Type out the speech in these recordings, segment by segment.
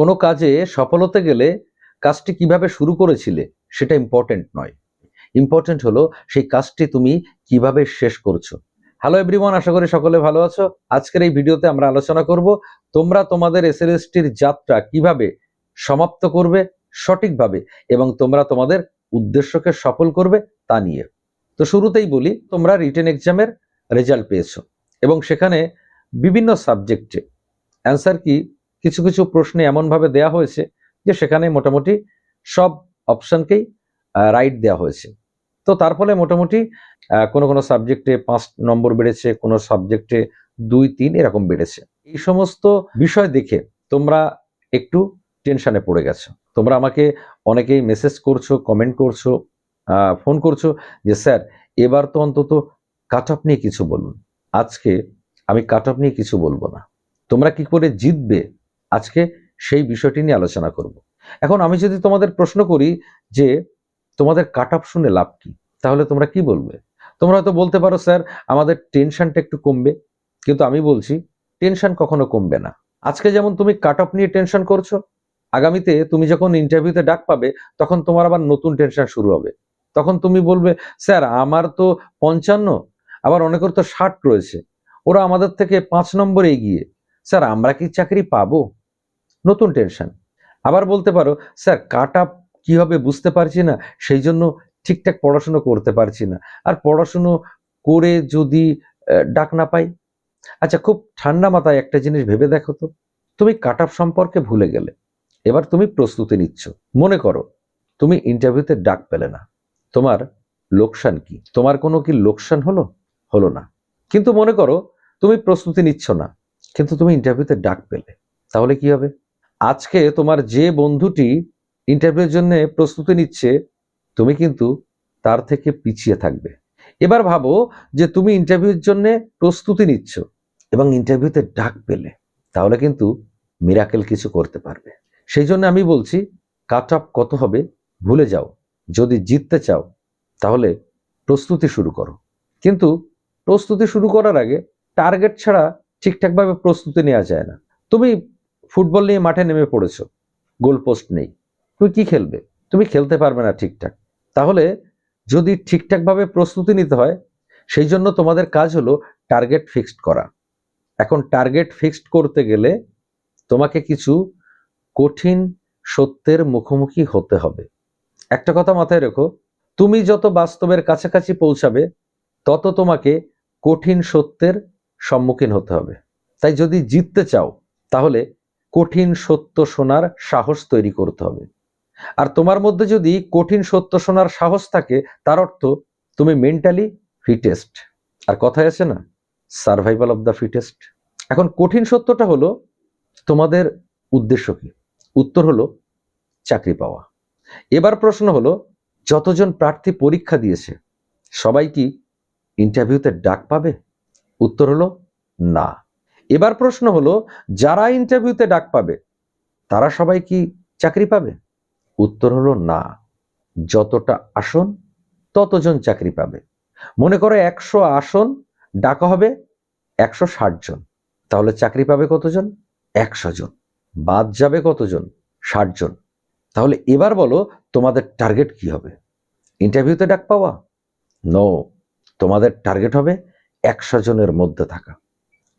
কোনো কাজে সফল হতে গেলে কাজটি কীভাবে শুরু করেছিলে সেটা ইম্পর্টেন্ট নয়। ইম্পর্টেন্ট হলো সেই কাজটি তুমি কীভাবে শেষ করছ। হ্যালো এভরিওয়ান আশা করি সকলে ভালো আছো। আজকের এই ভিডিওতে আমরা আলোচনা করব তোমরা তোমাদের এসএলএসটির যাত্রা কীভাবে সমাপ্ত করবে, সঠিকভাবে এবং তোমরা তোমাদের উদ্দেশ্যকে সফল করবে তা নিয়ে। তো শুরুতেই বলি, তোমরা রিটেন এক্সামের রেজাল্ট পেয়েছ এবং সেখানে বিভিন্ন সাবজেক্টে অ্যান্সার কি কিছু কিছু প্রশ্নে এমনভাবে দেয়া হয়েছে যে সেখানে মোটামুটি সব অপশনকেই রাইট দেওয়া হয়েছে। তো তার ফলে মোটামুটি কোনো কোনো সাবজেক্টে পাঁচ নম্বর বেড়েছে, কোনো সাবজেক্টে দুই, তিন এরকম বেড়েছে। এই সমস্ত বিষয় দেখে তোমরা একটু টেনশনে পড়ে গেছো। তোমরা আমাকে অনেকেই মেসেজ করছ কমেন্ট করছ ফোন করছ যে, স্যার, এবার তো অন্তত কাট অফ নিয়ে কিছু বলুন। আজকে আমি কাট অফ নিয়ে কিছু বলব না। তোমরা কি করে জিতবে আজকে সেই বিষয়টি নিয়ে আলোচনা করব। এখন আমি যদি তোমাদের প্রশ্ন করি যে তোমাদের কাট অফ শুনে লাভ কি, তাহলে তোমরা কি বলবে? তোমরা হয়তো বলতে পারো, স্যার, আমাদের টেনশনটা একটু কমবে। কিন্তু আমি বলছি, টেনশন কখনো কমবে না। আজকে যেমন তুমি কাট অফ নিয়ে টেনশন করছ, আগামীতে তুমি যখন ইন্টারভিউতে ডাক পাবে, তখন তোমার আবার নতুন টেনশন শুরু হবে। তখন তুমি বলবে, স্যার, আমার তো পঞ্চান্ন, আবার অনেকের তো ষাট রয়েছে। ওরা আমাদের থেকে পাঁচ নম্বরে এগিয়ে। স্যার, আমরা কি চাকরি পাবো? নতুন টেনশন আবার বলতে পারো, স্যার কাট আপ কি হবে বুঝতে পারছি না, সেই জন্য ঠিকঠাক পড়াশুনো করতে পারছি না। আর পড়াশুনো করে যদি ডাক না পাই? আচ্ছা খুব ঠান্ডা মাথায় একটা জিনিস ভেবে দেখো তো। তুমি কাট আপ সম্পর্কে ভুলে গেলে, এবার তুমি প্রস্তুতি নিচ্ছ। মনে করো, তুমি ইন্টারভিউতে ডাক পেলে না। তোমার লোকসান কি? তোমার কোনো কি লোকসান হলো? হলো না। কিন্তু মনে করো, তুমি প্রস্তুতি নিচ্ছ না, কিন্তু তুমি ইন্টারভিউতে ডাক পেলে। তাহলে কি হবে? আজকে তোমার যে বন্ধুটি ইন্টারভিউর জন্য প্রস্তুতি নিচ্ছে, তুমি কিন্তু তার থেকে পিছিয়ে থাকবে। এবার ভাবো যে তুমি ইন্টারভিউর জন্য প্রস্তুতি নিচ্ছ এবং ইন্টারভিউতে ডাক পেলে, তাহলে কিন্তু মিরাকেল কিছু করতে পারবে। সেই জন্য আমি বলছি কাট অফ কত হবে ভুলে যাও। যদি জিততে চাও, তাহলে প্রস্তুতি শুরু করো। কিন্তু প্রস্তুতি শুরু করার আগে টার্গেট ছাড়া ঠিকঠাকভাবে প্রস্তুতি নেওয়া যায় না। তুমি ফুটবল নিয়ে মাঠে নেমে পড়েছো। গোল পোস্ট নেই। তুমি কি খেলবে? তুমি খেলতে পারবে না ঠিকঠাক। তাহলে যদি ঠিকঠাকভাবে প্রস্তুতি নিতে হয়, সেই জন্য তোমাদের কাজ হলো টার্গেট ফিক্সড করা। এখন টার্গেট ফিক্সড করতে গেলে তোমাকে কিছু কঠিন সত্যের মুখোমুখি হতে হবে। একটা কথা মাথায় রেখো, তুমি যত বাস্তবের কাছাকাছি পৌঁছাবে, তত তোমাকে কঠিন সত্যের সম্মুখীন হতে হবে। তাই যদি জিততে চাও, তাহলে কঠিন সত্য শোনার সাহস তৈরি করতে হবে। আর তোমার মধ্যে যদি কঠিন সত্য শোনার সাহস থাকে, তার অর্থ তুমি মেন্টালি ফিটেস্ট আর কথায় আছে না সার্ভাইভাল অফ দ্য ফিটেস্ট এখন কঠিন সত্যটা হলো তোমাদের উদ্দেশ্য কি? উত্তর হলো চাকরি পাওয়া। এবার প্রশ্ন হলো, যতজন প্রার্থী পরীক্ষা দিয়েছে, সবাই কি ইন্টারভিউতে ডাক পাবে? উত্তর হলো না। এবার প্রশ্ন হলো, যারা ইন্টারভিউতে ডাক পাবে, তারা সবাই কি চাকরি পাবে? উত্তর হলো না। যতটা আসন, ততজন চাকরি পাবে। মনে করো একশো আসন ডাকা হবে একশো ষাট জন। তাহলে চাকরি পাবে কতজন? একশো জন। বাদ যাবে কতজন? ষাট জন। তাহলে এবার বলো, তোমাদের টার্গেট কি হবে? ইন্টারভিউতে ডাক পাওয়া? নো তোমাদের টার্গেট হবে একশো জনের মধ্যে থাকা।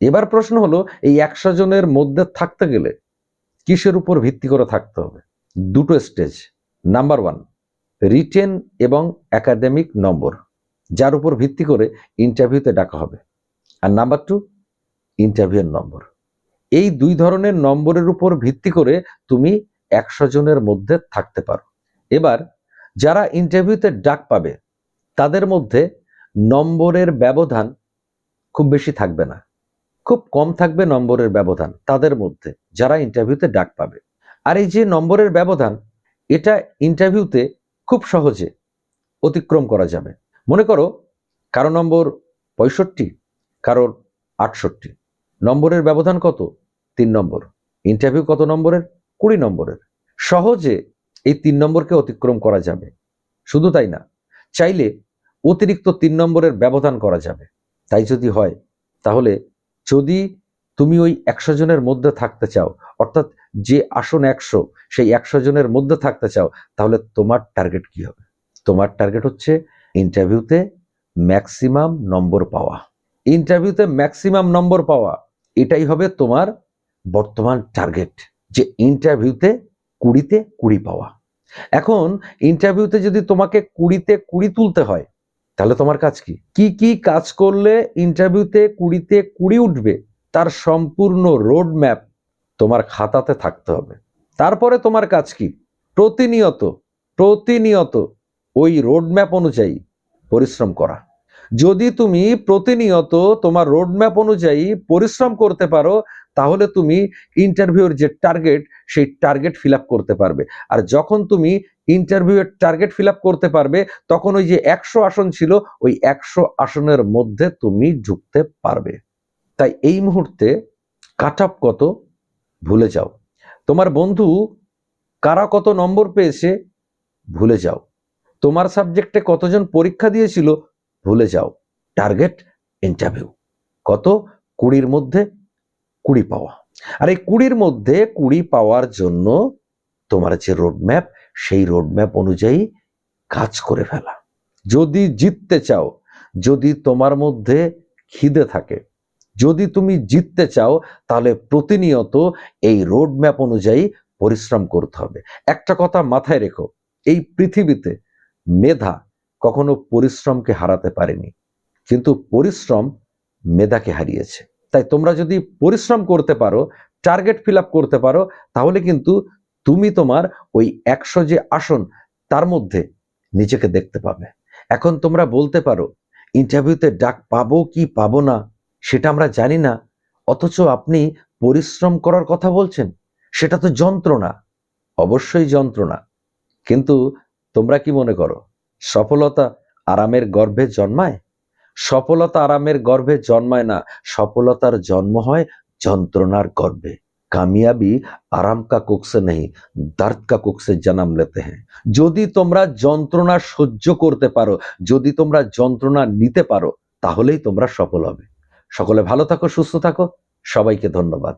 এবার প্রশ্ন হলো, এই একশো জনের মধ্যে থাকতে গেলে কিসের উপর ভিত্তি করে থাকতে হবে? দুটো স্টেজ। নাম্বার ওয়ান, রিটেন এবং একাডেমিক নম্বর। যার উপর ভিত্তি করে ইন্টারভিউতে ডাকা হবে। আর নাম্বার টু ইন্টারভিউর নম্বর। এই দুই ধরনের নম্বরের উপর ভিত্তি করে তুমি একশো জনের মধ্যে থাকতে পারো। এবার, যারা ইন্টারভিউতে ডাক পাবে, তাদের মধ্যে নম্বরের ব্যবধান খুব বেশি থাকবে না। খুব কম থাকবে নম্বরের ব্যবধান তাদের মধ্যে, যারা ইন্টারভিউতে ডাক পাবে। আর এই যে নম্বরের ব্যবধান, এটা ইন্টারভিউতে খুব সহজে অতিক্রম করা যাবে। মনে করো, কারও নম্বর পঁয়ষট্টি, কারোর আটষট্টি। নম্বরের ব্যবধান কত? তিন নম্বর। ইন্টারভিউ কত নম্বরের? কুড়ি নম্বরের। সহজে এই তিন নম্বরকে অতিক্রম করা যাবে। শুধু তাই না, চাইলে অতিরিক্ত তিন নম্বরের ব্যবধান করা যাবে। তাই যদি হয়, তাহলে যদি তুমি ওই একশো জনের মধ্যে থাকতে চাও, অর্থাৎ যে আসন একশো, সেই একশো জনের মধ্যে থাকতে চাও, তাহলে তোমার টার্গেট কি হবে? তোমার টার্গেট হচ্ছে ইন্টারভিউতে ম্যাক্সিমাম নম্বর পাওয়া। ইন্টারভিউতে ম্যাক্সিমাম নম্বর পাওয়া, এটাই হবে তোমার বর্তমান টার্গেট যে ইন্টারভিউতে কুড়িতে কুড়ি পাওয়া। এখন ইন্টারভিউতে যদি তোমাকে কুড়িতে কুড়ি তুলতে হয় তাহলে তোমার কাজ কি? কি কি কাজ করলে ইন্টারভিউতে কুড়িতে কুড়ি উঠবে? তার সম্পূর্ণ রোড ম্যাপ তোমার খাতাতে থাকতে হবে। তারপরে তোমার কাজ কি? প্রতিনিয়ত প্রতিনিয়ত ওই রোড ম্যাপ অনুযায়ী পরিশ্রম করা। যদি তুমি প্রতিনিয়ত তোমার রোড ম্যাপ অনুযায়ী পরিশ্রম করতে পারো, তাহলে তুমি ইন্টারভিউর যে টার্গেট সেই টার্গেট ফিল করতে পারবে। আর যখন তুমি ইন্টারভিউয়ের টার্গেট ফিল করতে পারবে, তখন ওই যে একশো আসন ছিল, ওই একশো আসনের মধ্যে তুমি ঢুকতে পারবে। তাই এই মুহূর্তে কাট আপ কত ভুলে যাও। তোমার বন্ধু কারা কত নম্বর পেয়েছে ভুলে যাও। তোমার সাবজেক্টে কতজন পরীক্ষা দিয়েছিল ভুলে যাও। টার্গেট ইন্টারভিউ কত? কুড়ির মধ্যে কুড়ি পাওয়া। আর এই কুড়ির মধ্যে কুড়ি পাওয়ার জন্য তোমার যে রোডম্যাপ সেই রোডম্যাপ অনুযায়ী কাজ করে ফেলা। যদি জিততে চাও, যদি তোমার মধ্যে খিদে থাকে, যদি তুমি জিততে চাও, তাহলে প্রতিনিয়ত এই রোডম্যাপ অনুযায়ী পরিশ্রম করতে হবে। একটা কথা মাথায় রেখো, এই পৃথিবীতে মেধা কখনো পরিশ্রমকে হারাতে পারেনি, কিন্তু পরিশ্রম মেধাকে হারিয়েছে। তাই তোমরা যদি পরিশ্রম করতে পারো টার্গেট ফিল করতে পারো, তাহলে কিন্তু তুমি তোমার ওই একশো যে আসন, তার মধ্যে নিজেকে দেখতে পাবে। এখন তোমরা বলতে পারো ইন্টারভিউতে ডাক পাবো কি পাবো না, সেটা আমরা জানি না, অথচ আপনি পরিশ্রম করার কথা বলছেন, সেটা তো যন্ত্রণা, অবশ্যই যন্ত্রণা। কিন্তু তোমরা কি মনে করো, সফলতা আরামের গর্ভে জন্মায়? সফলতা আরামের গর্ভে জন্মায় না, সফলতার জন্ম হয় যন্ত্রণার গর্ভে। কামিয়াবি আরাম কা কুকসে নেই দর্দ কা কুকসে জন্ম লেতে হ্যাঁ যদি তোমরা যন্ত্রণা সহ্য করতে পারো যদি তোমরা যন্ত্রণা নিতে পারো তাহলেই তোমরা সফল হবে সকলে ভালো থাকো, সুস্থ থাকো, সবাইকে ধন্যবাদ।